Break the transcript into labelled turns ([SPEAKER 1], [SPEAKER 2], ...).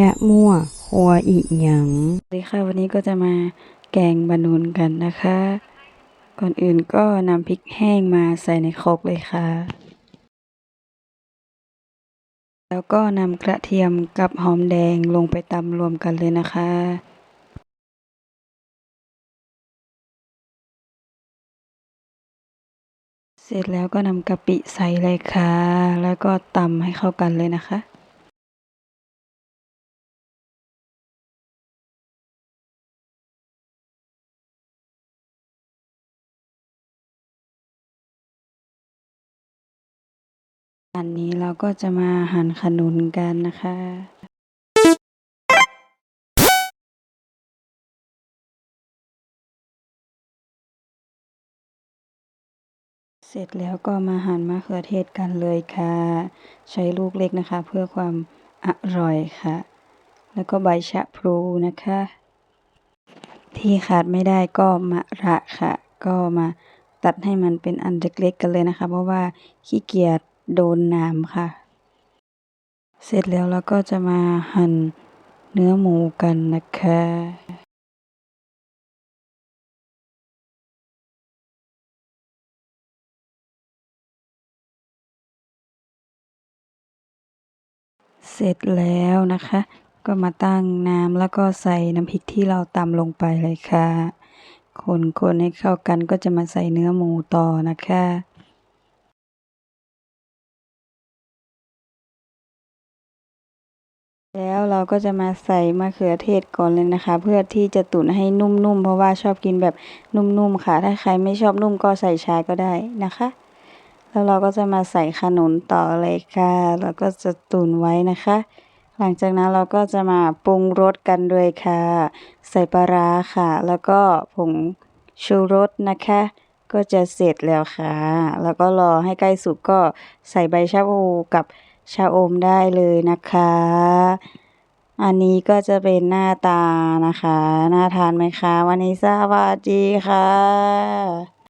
[SPEAKER 1] ยะมั่วครัวอีหยังสวัสดีค่ะ วันนี้ก็จะมาแกงบะนุนกันนะคะ ก่อนอื่นก็นำพริกแห้งมาใส่ในครกเลยค่ะ แล้วก็นำกระเทียมกับหอมแดงลงไปตำรวมกันเลยนะคะ เสร็จแล้วก็นำกะปิใส่เลยค่ะ แล้วก็ตำให้เข้ากันเลยนะคะอันนี้เราก็จะมาหั่นขนุนกันนะคะ เสร็จแล้วก็มาหั่นมะเขือเทศกันเลยค่ะ ใช้ลูกเล็กนะคะ เพื่อความอร่อยค่ะ แล้วก็ใบชะพลูนะคะ ที่ขาดไม่ได้ก็มะระค่ะ ก็มาตัดให้มันเป็นอันเล็กๆกันเลยนะคะ เพราะว่าขี้เกียจโดนน้ำค่ะ เสร็จแล้วเราก็จะมาหั่นเนื้อหมูกันนะคะ เสร็จแล้วนะคะ ก็มาตั้งน้ำแล้วก็ใส่น้ำพริกที่เราตำลงไปเลยค่ะ คนๆให้เข้ากันก็จะมาใส่เนื้อหมูต่อนะคะแล้วเราก็จะมาใส่มะเขือเทศก่อนเลยนะคะ เพื่อที่จะตุ๋นให้นุ่มๆ เพราะว่าชอบกินแบบนุ่มๆ ค่ะ ถ้าใครไม่ชอบนุ่มก็ใส่ชาก็ได้นะคะ แล้วเราก็จะมาใส่ขนุนต่อเลยค่ะ แล้วก็จะตุ๋นไว้นะคะ หลังจากนั้นเราก็จะมาปรุงรสกันด้วยค่ะ ใส่ปลาร้าค่ะ แล้วก็ผงชูรสนะคะ ก็จะเสร็จแล้วค่ะ แล้วก็รอให้ใกล้สุกก็ใส่ใบชะพูกับชาอมได้เลยนะคะ อันนี้ก็จะเป็นหน้าตานะคะ น่าทานไหมคะ วันนี้สวัสดีค่ะ